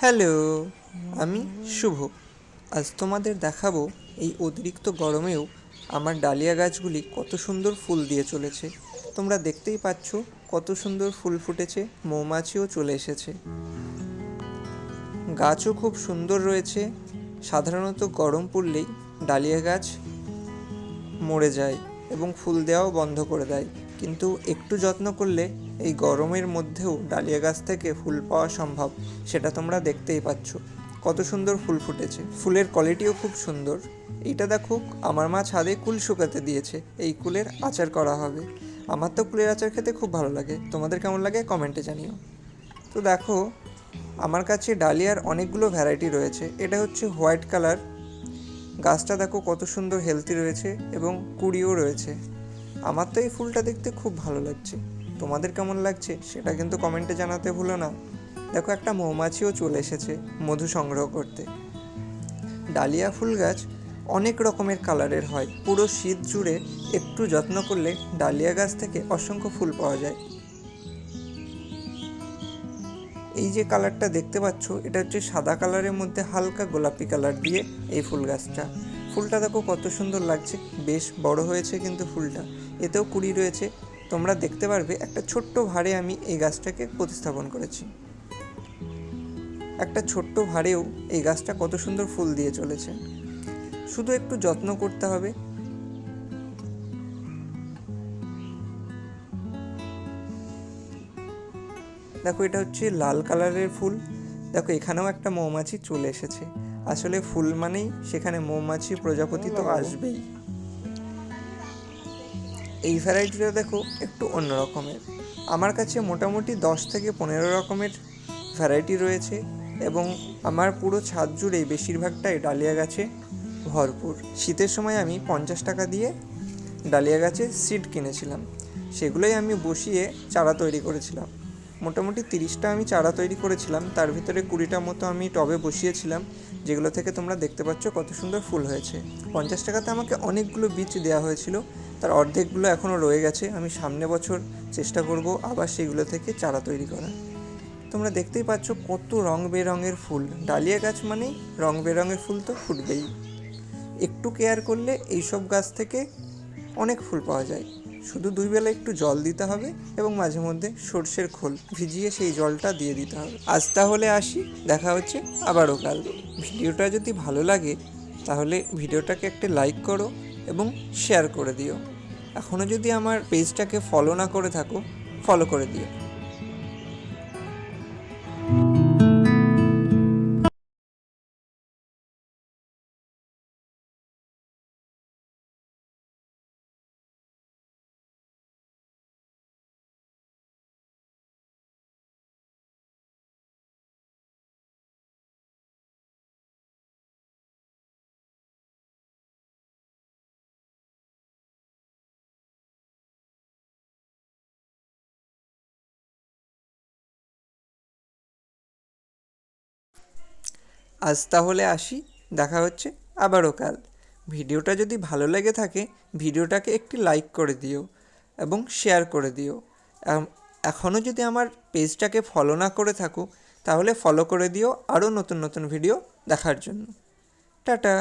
Hello, আমি শুভ। আজ তোমাদের দেখাবো এই অতিরিক্ত গরমেও আমার ডালিয়া গাছগুলি কত সুন্দর ফুল দিয়ে চলেছে। তোমরা দেখতেই পাচ্ছ কত সুন্দর ফুল ফুটেছে, মৌমাছিও চলে এসেছে। গাছও খুব সুন্দর রয়েছে, সাধারণত গরম পড়লেই ডালিয়া গাছ মরে যায় এবং ফুল দেওয়াও বন্ধ করে দেয়। কিন্তু একটু যত্ন করলে এই গরমের মধ্যেও ডালিয়া গাছ থেকে ফুল পাওয়া সম্ভব, সেটা তোমরা দেখতেই পাচ্ছ। কত সুন্দর ফুল ফুটেছে। ফুলের কোয়ালিটিও খুব সুন্দর। এইটা দেখো, আমার মা ছাদে কুল শুকাতে দিয়েছে। এই কুলের আচার করা হবে। আমার তো কুলের আচার খেতে খুব ভালো লাগে। তোমাদের কেমন লাগে কমেন্টে জানিও। তো দেখো, আমার কাছে ডালিয়ার অনেকগুলো ভ্যারাইটি রয়েছে। এটা হচ্ছে হোয়াইট কালার। গাছটা দেখো কত সুন্দর হেলদি রয়েছে এবং কুড়িও রয়েছে। আমার তো এই ফুলটা দেখতে খুব ভালো লাগছে। তোমাদের কেমন লাগছে সেটা কিন্তু কমেন্টে জানাতে ভুলো না। দেখো একটা মৌমাছিও চলে এসেছে মধু সংগ্রহ করতে। ডালিয়া ফুল গাছ অনেক রকমের কালারের হয়। পুরো শীত জুড়ে একটু যত্ন করলে ডালিয়া গাছ থেকে অসংখ্য ফুল পাওয়া যায়। এই যে কালারটা দেখতে পাচ্ছ, এটা হচ্ছে সাদা কালারের মধ্যে হালকা গোলাপি কালার দিয়ে এই ফুল গাছটা। ফুলটা দেখো কত সুন্দর লাগছে। বেশ বড় হয়েছে কিন্তু ফুলটা। এতেও কুড়ি রয়েছে। তোমরা দেখতে পারবে, একটা ছোট্ট ভাড়ে আমি এই গাছটাকে প্রতিস্থাপন করেছি। একটা ছোট্ট ভাড়েও এই গাছটা কত সুন্দর ফুল দিয়ে চলেছে। শুধু একটু যত্ন করতে হবে। দেখো, এটা হচ্ছে লাল কালারের ফুল। দেখো, এখানেও একটা মৌমাছি চলে এসেছে। আসলে ফুল মানেই সেখানে মৌমাছি, প্রজাপতি তো আসবেই। এই ভ্যারাইটিটা দেখো একটু অন্য রকমের। আমার কাছে মোটামুটি দশ থেকে পনেরো রকমের ভ্যারাইটি রয়েছে এবং আমার পুরো ছাদ জুড়েই বেশিরভাগটাই ডালিয়া গাছে ভরপুর। শীতের সময় আমি পঞ্চাশ টাকা দিয়ে ডালিয়া গাছে সিড কিনেছিলাম। সেগুলোই আমি বসিয়ে চারা তৈরি করেছিলাম। মোটামুটি তিরিশটা আমি চারা তৈরি করেছিলাম। তার ভিতরে কুড়িটা মতো আমি টবে বসিয়েছিলাম, যেগুলো থেকে তোমরা দেখতে পাচ্ছ কত সুন্দর ফুল হয়েছে। পঞ্চাশ টাকাতে আমাকে অনেকগুলো বীজ দেওয়া হয়েছিল, তার অর্ধেকগুলো এখনও রয়ে গেছে। আমি সামনে বছর চেষ্টা করব আবার সেগুলো থেকে চারা তৈরি করা তোমরা দেখতেই পাচ্ছ কত রং বেরঙের ফুল। ডালিয়া গাছ মানেই রং বেরঙের ফুল তো ফুটবেই। একটু কেয়ার করলে এইসব গাছ থেকে অনেক ফুল পাওয়া যায়। শুধু দুই বেলা একটু জল দিতে হবে এবং মাঝে মধ্যে সর্ষের খোল ভিজিয়ে সেই জলটা দিয়ে দিতে হবে। আজ তাহলে আসি, দেখা হচ্ছে আবারও কাল। ভিডিওটা যদি ভালো লাগে, তাহলে ভিডিওটাকে একটা লাইক করো এবং শেয়ার করে দিও। এখনও যদি আমার পেজটাকে ফলো না করে থাকো, ফলো করে দিও। আজ তাহলে আসি, দেখা হচ্ছে আবারও কাল। ভিডিওটা যদি ভালো লেগে থাকে, ভিডিওটাকে একটি লাইক করে দিও এবং শেয়ার করে দিও। এখনও যদি আমার পেজটাকে ফলো না করে থাকো, তাহলে ফলো করে দিও আরও নতুন নতুন ভিডিও দেখার জন্য। টাটা!